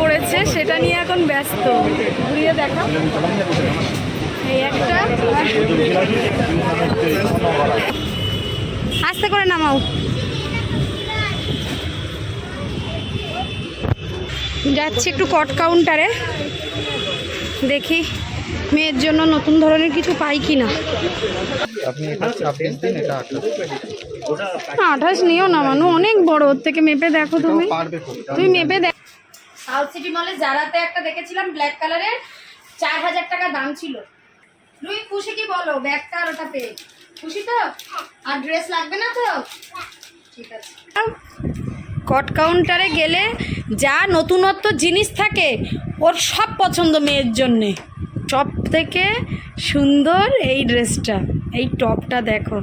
পড়েছে সেটা নিয়ে এখন ব্যস্ত। ঘুরিয়ে দেখা এই একটা। আস্তে করে নামাও। যাচ্ছি একটু কট কাউন্টারে। দেখি মেয়ের জন্য নতুন ধরনের কিছু পাই কি না আঠাশ। নিও না মানু অনেক বড় ওর থেকে মেপে দেখো তুমি। তুমি মেপে দেখ সাউথ সিটি মলে জারাতে একটা দেখেছিলাম ব্ল্যাক কালারের চার হাজার টাকা দাম ছিল। তুই খুশি কি বলো? ব্যাগটা আর ওটা পেয়ে? খুশি তো? আর ড্রেস লাগবে না তো? ঠিক আছে। কট কাউন্টারে গেলে যা নতুনত্ব জিনিস থাকে, ওর সব পছন্দ মেয়ের জন্যে। সব থেকে সুন্দর এই ড্রেসটা এই টপটা দেখো।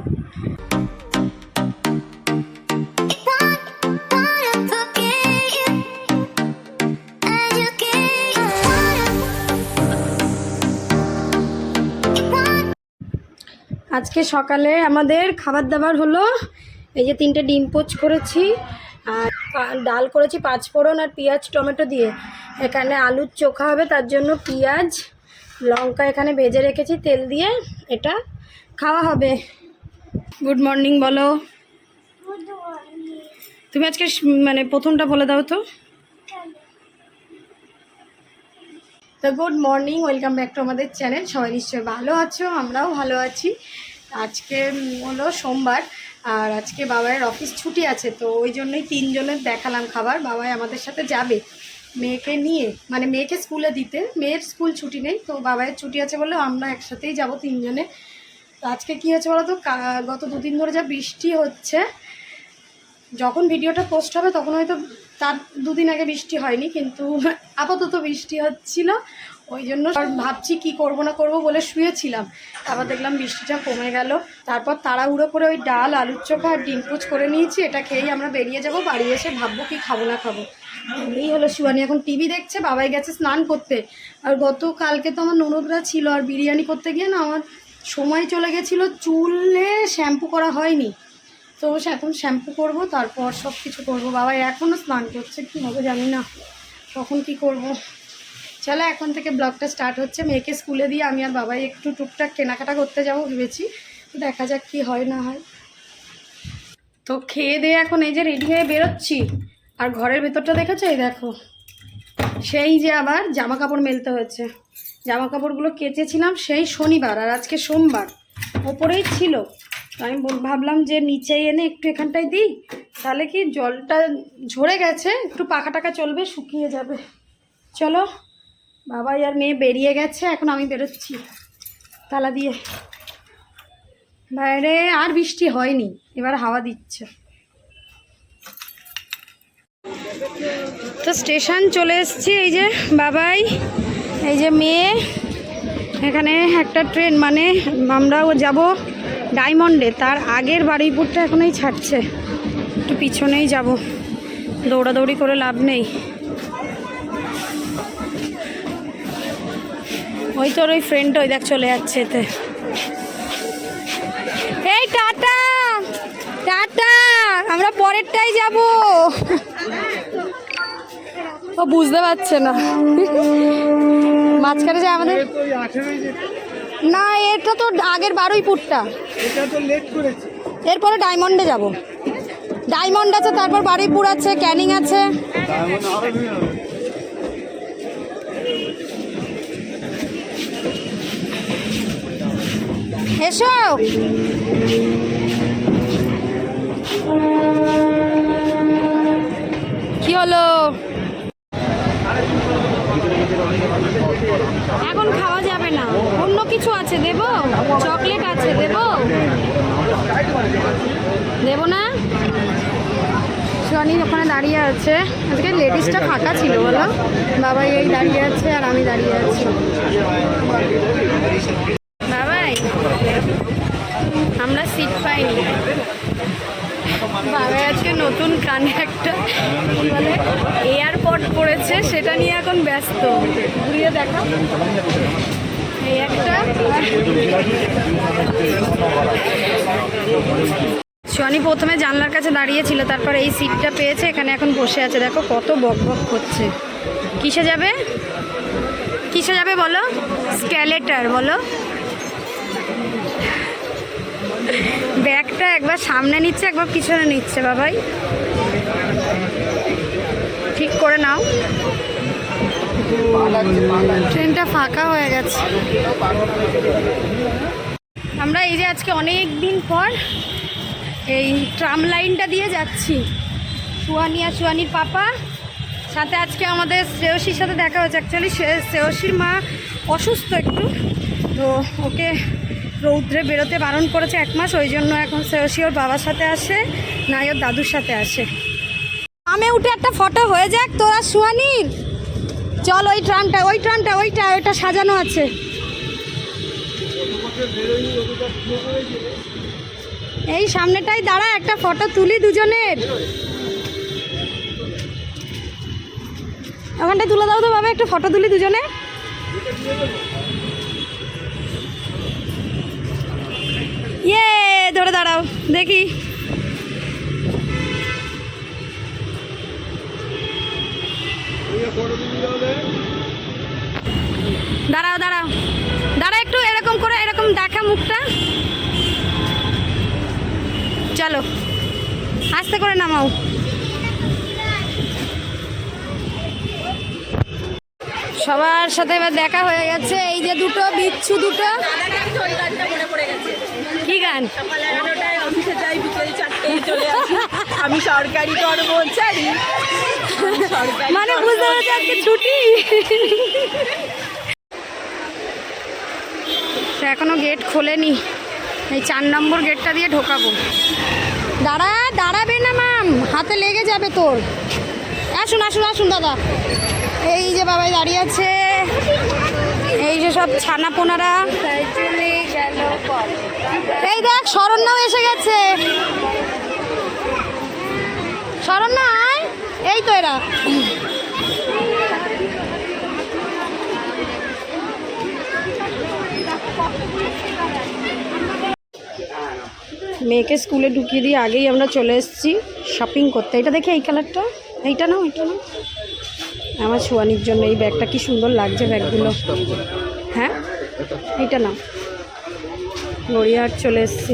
আজকে সকালে আমাদের খাবার দাবার হলো এই যে তিনটে ডিম পোচ করেছি আর ডাল করেছি পাঁচ ফোড়ন আর পেঁয়াজ টমেটো দিয়ে। এখানে আলুর চোখা হবে তার জন্য পেঁয়াজ লঙ্কা এখানে ভেজে রেখেছি তেল দিয়ে এটা খাওয়া হবে। গুড মর্নিং বলো। তুমি আজকে মানে প্রথমটা বলে দাও তো। তো good morning, welcome back to আমাদের চ্যানেল। সবাই নিশ্চয়ই ভালো আছো, আমরাও ভালো আছি। আজকে হলো সোমবার, আর আজকে বাবাইয়ের অফিস ছুটি আছে, তো ওই জন্যই তিনজনের দেখালাম খাবার। বাবাই আমাদের সাথে যাবে মেয়েকে নিয়ে মানে মেয়েকে স্কুলে দিতে। মেয়ের স্কুল ছুটি নেই, তো বাবাইয়ের ছুটি আছে বলে আমরা একসাথেই যাব তিনজনে। তো আজকে কী হয়েছে বলো তো গত দুদিন ধরে যা বৃষ্টি হচ্ছে, যখন ভিডিওটা পোস্ট হবে তখন হয়তো তার দুদিন আগে বৃষ্টি হয়নি, কিন্তু আপাতত বৃষ্টি হচ্ছিল। ওই জন্য ভাবছি কি করব না করব বলে শুয়েছিলাম। তারপর দেখলাম বৃষ্টিটা কমে গেল। তারপর তাড়াহুড়ো করে ওই ডাল, আলুর চোখা আর ডিম পোচ করে নিয়েছি। এটা খেয়েই আমরা বেরিয়ে যাব, বাড়ি এসে ভাববো কি খাব না খাব। এই হলো শিবানী এখন টিভি দেখছে, বাবাই গেছে স্নান করতে। আর গত কালকে তো আমার ননদরা ছিল, আর বিরিয়ানি করতে গিয়ে না আমার সময় চলে গেছিল, চুলে শ্যাম্পু করা হয়নি। তো এখন শ্যাম্পু করব, তারপর সব কিছু করব। বাবা এখনও স্নান করছে, কী হবে জানি না। তখন কি করব? চলো, এখন থেকে ব্লগটা স্টার্ট হচ্ছে। মেয়েকে স্কুলে দিয়ে আমি আর বাবাই একটু টুকটাক কেনাকাটা করতে যাব ভেবেছি। তো দেখা যাক কি হয়, না হয়। তো খেয়ে দিয়ে এখন এই যে রেডি হয়ে বেরোচ্ছি। আর ঘরের ভেতরটা দেখেছ? এই দেখো। সেই যে আবার জামা কাপড় মেলতে হয়েছে। জামা কাপড়গুলো কেচেছিলাম সেই শনিবার, আর আজকে সোমবার। ওপরেই ছিল। আমি ভাবলাম যে নিচে এনে একটু এখানটায় দিই। তাহলে কি জলটা ঝরে গেছে, একটু পাখা টাকা চলবে, শুকিয়ে যাবে। চলো, বাবাই আর মেয়ে বেরিয়ে গেছে, এখন আমি বেরোচ্ছি তালা দিয়ে। বাইরে আর বৃষ্টি হয়নি, এবার হাওয়া দিচ্ছে। তো স্টেশন চলে এসেছি, এই যে বাবাই, এই যে মেয়ে। এখানে একটা ট্রেন মানে আমরাও যাব। ডায়মন্ডে, তার আগের বারুইপুরটা এখনই ছাড়ছে। একটু পিছনেই যাব। দৌড়াদৌড়ি করে লাভ নেই। ওই তোর ওই ফ্রেন্ড ওই দেখ চলে যাচ্ছে এতে। এই টাটা! টাটা! আমরা পরেরটাই যাব। ও বুঝতে পারছে না। মাঝখানে যে আমাদের না, এটা তো আগের বারোই করেছে এরপরে ডায়মন্ডে যাব। ডায়মন্ড আছে তারপর বারুইপুর আছে ক্যানিং আছে। এসো। কি হলো এখন খাওয়া যাবে না অন্য কিছু আছে দেবো চকলেট আছে দেবো দেবো না শনি ওখানে দাঁড়িয়ে আছে। আজকে লেডিসটা ফাঁকা ছিল বলো। বাবাই এই দাঁড়িয়ে আছে আর আমি দাঁড়িয়ে আছি। বাবাই, আমরা সিট পাইনি। বাবাই আজকে নতুন কানে একটা বলে এয়ারপড পড়েছে সেটা নিয়ে এখন ব্যস্ত। ঘুরিয়ে দেখা এই একটা। শনি প্রথমে জানলার কাছে দাঁড়িয়েছিল তারপর এই সিটটা পেয়েছে, এখানে এখন বসে আছে। দেখো কত বক বক করছে। কিসে যাবে? কিসে যাবে বলো? স্ক্যালেটার বলো। ব্যাগটা একবার সামনে নিচ্ছে, একবার পিছনে নিচ্ছে, বাবাই। ঠিক করে নাও। ট্রেনটা ফাঁকা হয়ে গেছে। আমরা এই যে আজকে অনেক দিন পর এই ট্রাম লাইনটা দিয়ে যাচ্ছি। সুয়ানি আর সুয়ানির পাপা। সাথে আজকে আমাদের শ্রেয়সীর সাথে দেখা হয়েছে। অ্যাকচুয়ালি শ্রেয়সীর মা অসুস্থ একটু। তো ওকে রৌদ্রে বেরোতে বারণ করেছে এক মাস। ওই জন্য এখন শ্রেয়সী ওর বাবার সাথে আসে, নাই ওর দাদুর সাথে আসে। আমি উঠে একটা ফটো হয়ে যাক। তোরা সুয়ানির চল ওই ট্রামটা ওই ট্রামটা, ওইটা ওইটা সাজানো আছে। এই সামনেটাই দাঁড়া, একটা ফটো তুলি দুজনের। ওখানটায় তুলে দাও তো বাবা, একটা ফটো তুলি দুজনে। ইয়ে ধরে দাঁড়াও, দেখি। দাঁড়াও দাঁড়াও। দাঁড়া একটু, এরকম করে, এরকম দেখা মুখটা। চলো। আস্তে করে নামাও। সবার সাথে এবার দেখা হয়ে গেছে। এই যে দুটো বিচ্ছু দুটো। কি গান? আমি সরকারি কর্মচারী। মানে বুঝতে পারছি আজকে ছুটি। এখনও গেট খোলেনি। এই চার নম্বর গেটটা দিয়ে ঢোকাবো। দাঁড়া, দাঁড়াবে না মাম হাতে লেগে যাবে তোর। আসুন আসুন আসুন, দাদা। এই যে বাবাই দাঁড়িয়ে আছে। এই যে সব ছানা পোনারা এই দেখ, শরণ্যাও এসে গেছে। শরণ্যা, আয়। এই তো এরা। মেয়েকে স্কুলে ঢুকিয়ে দিয়ে আগেই আমরা চলে এসেছি শপিং করতে। এটা দেখে এই কালারটা এইটা না ওইটা না আমার ছোয়ানির জন্য এই ব্যাগটা কি সুন্দর লাগছে ব্যাগগুলো। হ্যাঁ? এইটা না গড়িয়াহাট চলে এসেছি।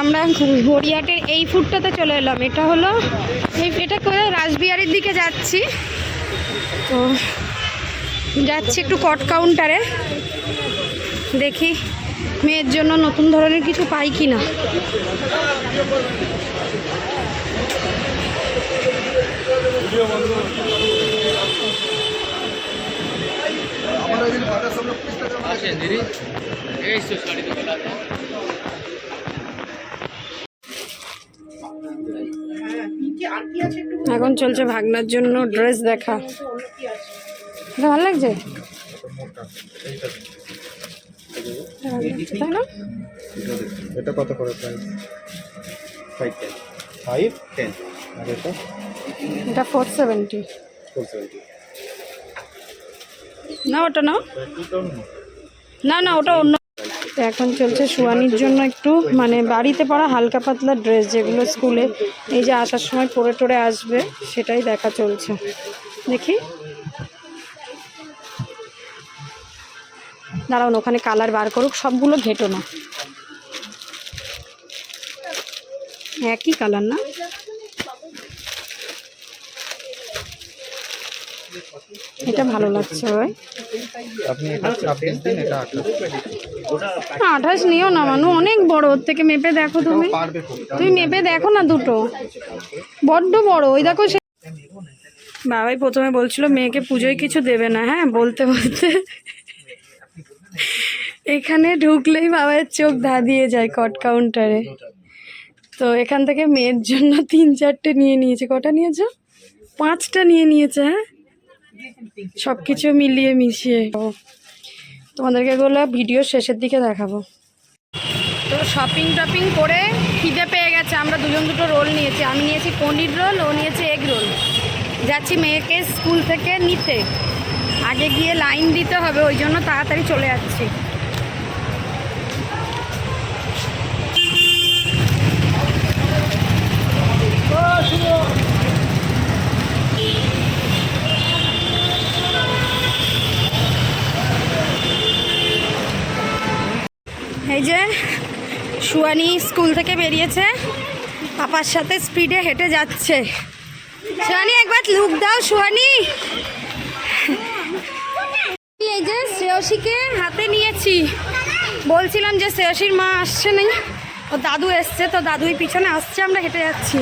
আমরা গড়িয়াহাটের এই ফুটটাতে চলে এলাম। এটা হলো এই এটা করে রাসবিহারির দিকে যাচ্ছি। তো যাচ্ছি একটু কট কাউন্টারে দেখি মেয়ের জন্য নতুন ধরনের কিছু পাই কি না এখন চলছে ভাগনার জন্য ড্রেস দেখা। ভালো লাগছে? তাই না? এটা কত করে price five ten five ten আর এটা? এটা ফোর সেভেন্টি ফোর সেভেন্টি না ওটা না না না ওটা অন্য তো এখন চলছে সুয়ানির জন্য একটু মানে বাড়িতে পড়া হালকা পাতলা ড্রেস যেগুলো স্কুলে। এই যে আসার সময় পরে টরে আসবে, সেটাই দেখা চলছে। দেখি। দাঁড়ান ওখানে কালার বার করুক, সবগুলো ঘেটো না। একই কালার না? এটা ভালো লাগছে ভাই আপনি এটা ছাব্বিশ দিন এটা আঠাশ নিও না মানু অনেক বড় ওর থেকে মেপে দেখো তুমি। তুমি মেপে দেখো না দুটো। বড্ড বড় ওই দেখো সে বাবাই প্রথমে বলছিল মেয়েকে পুজোয় কিছু দেবে না হ্যাঁ বলতে বলতে। এখানে ঢুকলেই বাবার চোখ ধা দিয়ে যায় কট কাউন্টারে। তো এখান থেকে মেয়ের জন্য তিন চারটে নিয়ে নিয়েছে। কটা নিয়েছো? পাঁচটা নিয়ে নিয়েছে হ্যাঁ? সব কিছু মিলিয়ে মিশিয়ে তোমাদেরকে এগুলো ভিডিও শেষের দিকে দেখাবো। তো শপিং টপিং করে খিদে পেয়ে গেছে। আমরা দুজন দুটো রোল নিয়েছি। আমি নিয়েছি পনির রোল ও নিয়েছে এগ রোল যাচ্ছি মেয়েকে স্কুল থেকে নিতে। আগে গিয়ে লাইন দিতে হবে ওই জন্য তাড়াতাড়ি চলে যাচ্ছি। এই যে সুয়ানি স্কুল থেকে বেরিয়েছে। পাপার সাথে স্পিডে হেঁটে যাচ্ছে। সুয়ানি একবার লুক দাও সুয়ানি এই যে শ্রেয়সীকে হাতে নিয়েছি। বলছিলাম যে শ্রেয়সীর মা আসছে নেই ও দাদু এসছে তো দাদুই পিছনে আসছে আমরা হেঁটে যাচ্ছি।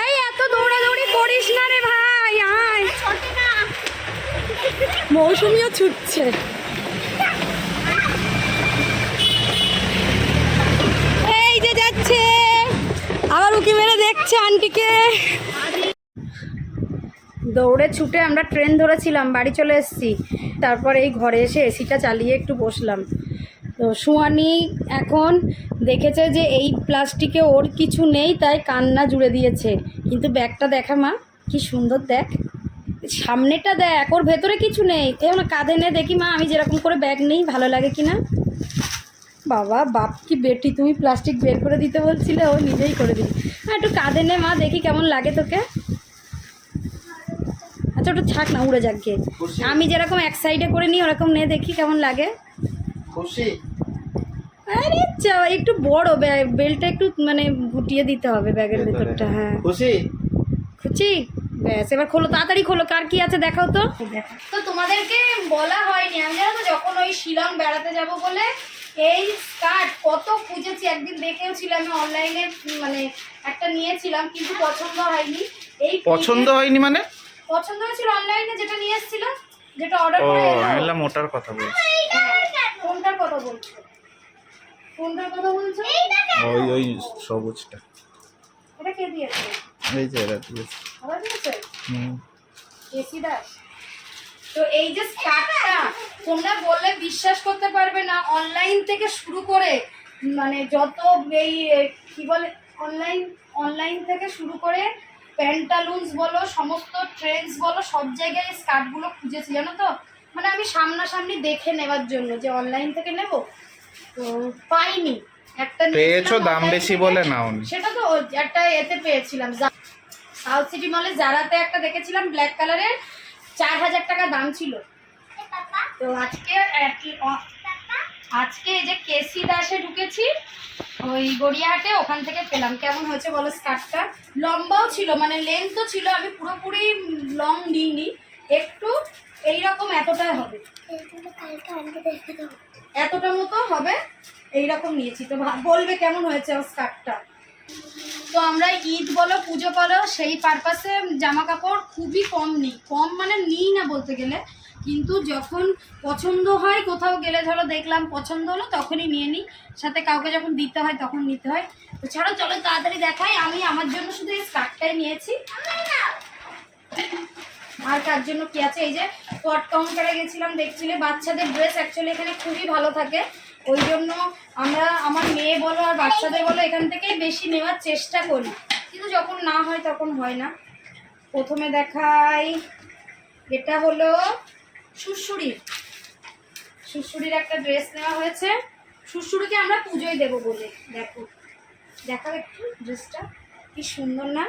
এই এত দৌড়াদৌড়ি করিস না রে ভাই আয়। মৌসুমিও ছুটছে এই যে যাচ্ছে আবার উকি দেখছে আন্টিকে। দৌড়ে ছুটে আমরা ট্রেন ধরেছিলাম, বাড়ি চলে এসেছি। তারপর এই ঘরে এসে এসিটা চালিয়ে একটু বসলাম। তো সুয়ানি এখন দেখেছে যে এই প্লাস্টিকে ওর কিছু নেই, তাই কান্না জুড়ে দিয়েছে। কিন্তু ব্যাগটা দেখা মা, কি সুন্দর দেখ। সামনেটা দেখ, ওর ভেতরে কিছু নেই। এমন কাঁধে নে দেখি মা, আমি যেরকম করে ব্যাগ নেই, ভালো লাগে কি না বাবা বাপ কি বেটি? তুমি প্লাস্টিক বের করে দিতে বলছিলে ও নিজেই করে দিল। হ্যাঁ একটু কাঁদে নে মা দেখি কেমন লাগে তোকে। আচ্ছা ওটা থাক না উড়ে যাক গে আমি যেরকম এক সাইডে করে নিই ওরকম নে দেখি কেমন লাগে। খুশি? আরে চা একটু বড় ব্যাগ বেলটা একটু মানে গুটিয়ে দিতে হবে ব্যাগের ভেতরটা হ্যাঁ। খুশি? খুশি? ব্যাস এবার খোলো তাড়াতাড়ি খোলো কার কি আছে দেখাও তো। তো তোমাদেরকে বলা হয়নি আমি জানো তো যখন ওই শিলং বেড়াতে যাব বলে এই স্কার্ট কত খুঁজেছি। একদিন দেখেও ছিলাম আমি অনলাইনে মানে একটা নিয়েছিলাম কিন্তু পছন্দ হয়নি। এই পছন্দ হয়নি মানে? পছন্দ হয়েছিল অনলাইনে যেটা নিয়ে এসেছিলাম যেটা অর্ডার ও করে এলো। আমি বললাম ওটার কথা বলছি। কোনটার কথা বলছো। কোনটার কথা বলছো? ওই ওই সবুজটা। এটা কে দিয়েছে? এই যে এরা দিয়েছে। আবার দিয়েছে? হুম। A C Das. তো এই যে স্কার্টটা তোমরা বললে বিশ্বাস করতে পারবে না অনলাইন থেকে শুরু করে মানে যত এই কি বলে অনলাইন অনলাইন থেকে শুরু করে প্যান্টালুন্স বলো সমস্ত ট্রেন্ডস বলো সব জায়গায় স্কার্টগুলো খুঁজেছি জানো তো? মানে আমি সামনাসামনি দেখে নেবার জন্য যে অনলাইন থেকে নেব। তো পাইনি। একটা পেয়েছ দাম বেশি বলে নাওনি। সেটা তো একটা এতে পেয়েছিলাম। সাউথ সিটি মলে জারাতে একটা দেখেছিলাম ব্ল্যাক কালারের চার হাজার টাকা দাম ছিল। তো আজকে আজকে এই যে কেসি দাসে ঢুকেছি, ওই গড়িয়াহাটে, ওখান থেকে পেলাম। কেমন হয়েছে বলো স্কার্টটা? লম্বাও ছিল মানে লেন্থও ছিল, আমি পুরোপুরি লং নিইনি। একটু এইরকম এতটাই হবে। এতটা মতো হবে, এইরকম নিয়েছি। তো বলবে কেমন হয়েছে আমার স্কার্টটা? তো আমরা ঈদ বলো, পুজো বলো, সেই পারপাসে জামা কাপড় খুবই কম নিই। কম মানে নিই না বলতে গেলে। কিন্তু যখন পছন্দ হয়, কোথাও গেলে ধরো দেখলাম পছন্দ হলো, তখনই নিয়ে নিই। সাথে কাউকে যখন দিতে হয়, তখন নিতে হয়। তো ছাড়ো, চলো তাড়াতাড়ি দেখাই। আমি আমার জন্য শুধু এই স্কার্টটাই নিয়েছি। আর কার জন্য কি আছে? এই যে পট কাউন্টারে গেছিলাম, দেখছিলে? বাচ্চাদের ড্রেস অ্যাকচুয়ালি এখানে খুবই ভালো থাকে। ওই জন্য আমরা, আমার মেয়ে বলো আর বাচ্চাদের বলো, এখান থেকেই বেশি নেওয়ার চেষ্টা করি। কিন্তু যখন না হয়, তখন হয় না। প্রথমে দেখাই। এটা হলো সুশুরির সুশুরির একটা ড্রেস নেওয়া হয়েছে। সুশুরিকে আমরা পুজোয় দেবো বলে। দেখো। দেখাও একটু ড্রেসটা কি সুন্দর না?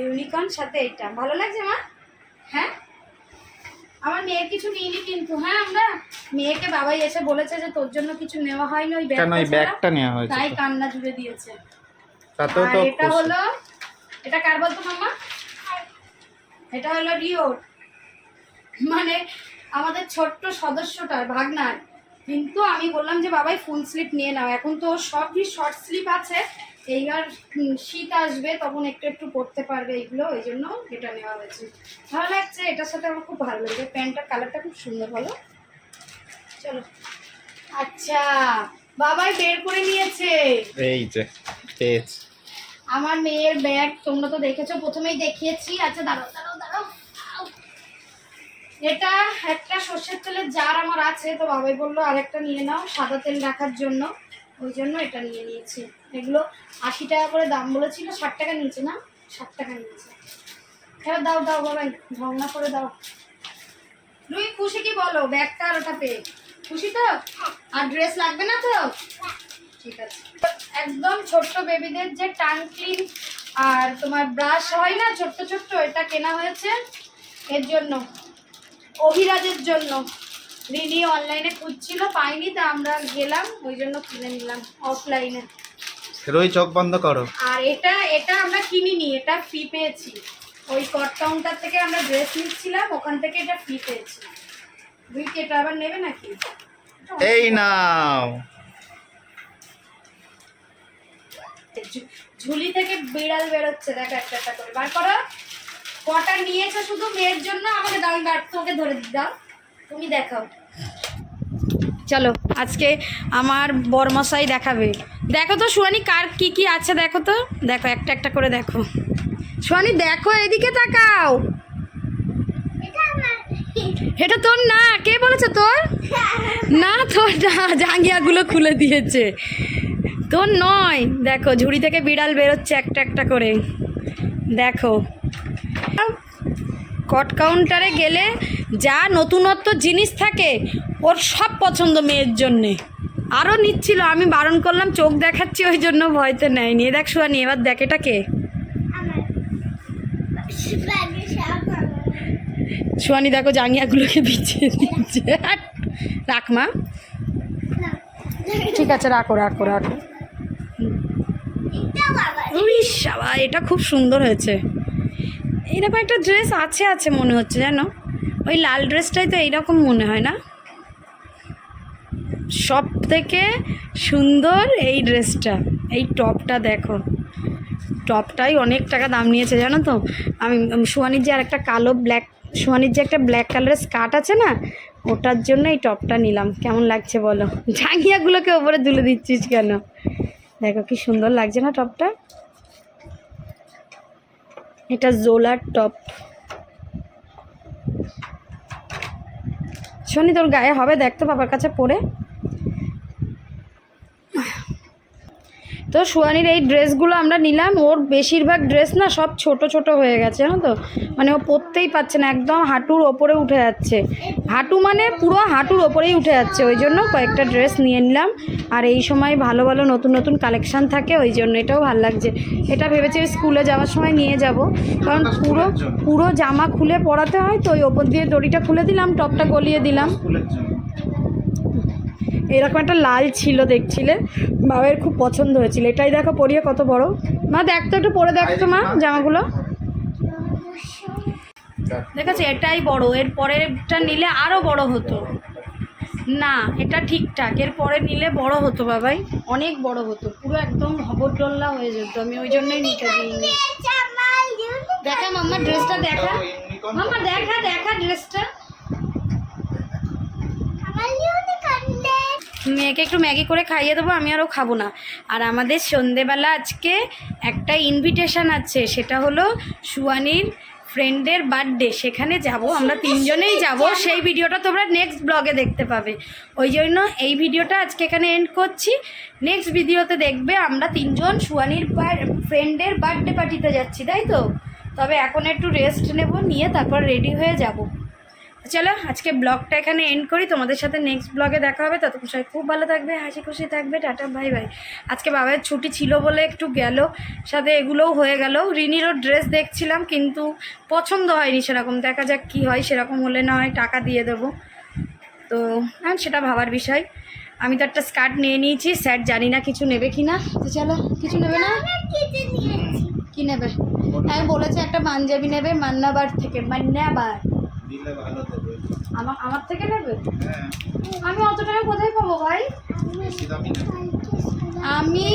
ইউনিকর্ন সাথে এটা। ভালো লাগছে মা? হ্যাঁ? আমার মেয়ের কিছু নিইনি কিন্তু। হ্যাঁ আমরা মেয়েকে বাবাই এসে বলেছে যে তোর জন্য কিছু নেওয়া হয়নি ওই ব্যাগটা নেওয়া হয়েছে তাই কান্না জুড়ে দিয়েছে। তাতেও তো এটা হলো এটা কার বলতো মামা এটা হলো রিওর। মানে আমাদের ছোট্ট সদস্যটার ভাগনার। কিন্তু আমি বললাম যে বাবাই ফুল স্লিপ নিয়ে নাও। এখন তো সবই শর্ট স্লিপ আছে। এইবার শীত আসবে তখন একটু একটু পরতে পারবে এইগুলো। ওই জন্য এটা নেওয়া হয়েছে। ভালো লাগছে এটার সাথে আমার খুব ভালো লাগছে। প্যান্টটার কালারটা খুব সুন্দর ভালো চলো। আচ্ছা বাবাই বের করে নিয়েছে। এই যে আমার মেয়ের ব্যাগ তোমরা তো দেখেছ প্রথমেই দেখিয়েছি। আচ্ছা দাঁড়াও দাঁড়াও। এটা একটা সর্ষের তেলের জার আমার আছে, তো বাবাই বলল আরেকটা নিয়ে নাও, সাদা তেল রাখার জন্য। ওই জন্য এটা নিয়ে নিয়েছি। এগুলো আশি টাকা করে দাম বলেছিল, ষাট টাকা নিয়েছে না? ষাট টাকা নিয়েছে। এবার দাও দাও বাবাই ভাবনা করে দাও। রুই, খুশি কি বলো? ব্যাগটা আর ওটা পেয়ে খুশি তো? আর ড্রেস লাগবে না তো? ঠিক আছে। একদম ছোট্ট বেবিদের যে টাং ক্লিন আর তোমার ব্রাশ হয় না, ছোট্ট ছোট্ট, এটা কেনা হয়েছে এর জন্য। অভিরাজের জন্য। রিনি অনলাইনে খুঁজছিল পাইনি তা আমরা গেলাম ওই জন্য কিনে নিলাম অফলাইনে রোই চোখ বন্ধ করো। আর এটা এটা আমরা কিনিনি এটা ফ্রি পেয়েছি। ওই কট কাউন্টার থেকে আমরা ড্রেস নিচ্ছিলাম ওখান থেকে এটা ফ্রি পেয়েছি। দুই কি এটা আবার নেবে নাকি? এই নাও। ঝুলি থেকে বিড়াল বেরোচ্ছে দেখো একটা একটা করে। বার করো? কটা নিয়েছো শুধু মেয়ের জন্য? আমাকে দাও আমি তোকে ধরে দিই, দাও। তুমি দেখাও। চলো, আজকে আমার বরমশাই দেখাবে। দেখো তো সুয়ানি কার কি কি আছে দেখো তো। দেখো, একটা একটা করে দেখো। সুয়ানি দেখো, এদিকে তাকাও। এটা তোর না, কে বলেছে তোর? না তোর না, জাঙ্গিয়াগুলো খুলে দিয়েছে। তোর নয়। দেখো, ঝুড়ি থেকে বিড়াল বেরোচ্ছে একটা একটা করে। দেখো। কট কাউন্টারে গেলে যা নতুনত্ব জিনিস থাকে, ওর সব পছন্দ মেয়ের জন্যে। আরও নিচ্ছিল, আমি বারণ করলাম, চোখ দেখাচ্ছি, ওই জন্য ভয়তে নেয়নি। দেখ শুয়ানি এবার দেখ এটা কে? সোয়ানি দেখো জাঙ্গিয়াগুলোকে বিছিয়ে দিচ্ছে। রাখ মা। ঠিক আছে, রাখো রাখো রাখো। সাবা এটা খুব সুন্দর হয়েছে। এইরকম একটা ড্রেস আছে আছে মনে হচ্ছে, জানো? ওই লাল ড্রেসটাই তো এইরকম মনে হয় না? সব থেকে সুন্দর এই ড্রেসটা এই টপটা দেখো। টপটাই অনেক টাকা দাম নিয়েছে, জানো তো? আমি সোয়ানির যে আর একটা কালো ব্ল্যাক সোয়ানির যে একটা ব্ল্যাক কালারের স্কার্ট আছে না, ওটার জন্য এই টপটা নিলাম। কেমন লাগছে বলো? জাঙ্গিয়াগুলোকে ওপরে তুলে দিচ্ছিস কেন? দেখো কি সুন্দর লাগছে না টপটা? এটা জোলার টপ। শোনি তোর গায়ে হবে দেখ তো বাবার কাছে পরে। তো সুয়ানির এই ড্রেসগুলো আমরা নিলাম। ওর বেশিরভাগ ড্রেস না সব ছোট ছোট হয়ে গেছে, জানো তো? মানে ও পরতেই পারছে না, একদম হাঁটুর ওপরে উঠে যাচ্ছে। হাঁটু মানে পুরো হাঁটুর ওপরেই উঠে যাচ্ছে, ওই জন্য কয়েকটা ড্রেস নিয়ে নিলাম। আর এই সময় ভালো ভালো নতুন নতুন কালেকশান থাকে, ওই জন্য এটাও ভালো লাগছে। এটা ভেবেছি স্কুলে যাওয়ার সময় নিয়ে যাব, কারণ পুরো পুরো জামা খুলে পরাতে হয়, তো ওই ওপর দিয়ে দড়িটা খুলে দিলাম, টপটা গলিয়ে দিলাম। এরকম একটা লাল ছিল দেখছিলে বাবার খুব পছন্দ হয়েছিল। এটাই দেখো পরিয়ে কত বড়। মা দেখ তো একটু পরে দেখতো মা জামাগুলো। দেখেছি এটাই বড়। এর পরেরটা নিলে আরও বড় হতো। না এটা ঠিকঠাক। এর পরে নিলে বড় হতো বাবাই। অনেক বড় হতো। পুরো একদম হবরডল্লা হয়ে যেত। আমি ওই জন্যই নিতে দিইনি। দেখা মাম্মা ড্রেসটা দেখা। মাম্মা দেখা দেখা ড্রেসটা মেয়েকে একটু ম্যাগি করে খাইয়ে দেবো, আমি আরও খাব না। আর আমাদের সন্ধেবেলা আজকে একটা ইনভিটেশন আছে, সেটা হলো সুয়ানির ফ্রেন্ডের বার্থডে সেখানে যাব, আমরা তিনজনেই যাব। সেই ভিডিওটা তোমরা নেক্সট ব্লগে দেখতে পাবে। ওই জন্য এই ভিডিওটা আজকে এখানে এন্ড করছি। নেক্সট ভিডিওতে দেখবে আমরা তিনজন সুয়ানির ফ্রেন্ডের বার্থডে পার্টিতে যাচ্ছি, তাই তো? তবে এখন একটু রেস্ট নেব, নিয়ে তারপর রেডি হয়ে যাব। চলো, আজকে ব্লগটা এখানে এন্ড করি। তোমাদের সাথে নেক্সট ব্লগে দেখা হবে। ততক্ষণ সবাই খুব ভালো থাকবে, হাসি খুশি থাকবে। টাটা বাই বাই আজকে বাবার ছুটি ছিল বলে একটু গেল। সাথে এগুলোও হয়ে গেল। রিনিরও ড্রেস দেখছিলাম, কিন্তু পছন্দ হয়নি সেরকম। দেখা যাক কী হয়, সেরকম হলে না হয় টাকা দিয়ে দেবো। তো হ্যাঁ সেটা ভাবার বিষয়। আমি তো একটা স্কার্ট নিয়ে নিয়েছি। স্যার জানি না কিছু নেবে কি না। তো চলো, কিছু নেবে না? কি নেবে? আমি বলেছি একটা পাঞ্জাবি নেবে, মান্নাবার থেকে। মান্নাবার। আমার আমার থেকে নেবে? হ্যাঁ। আমি অত টাকা কোথায় পাবো ভাই? আমি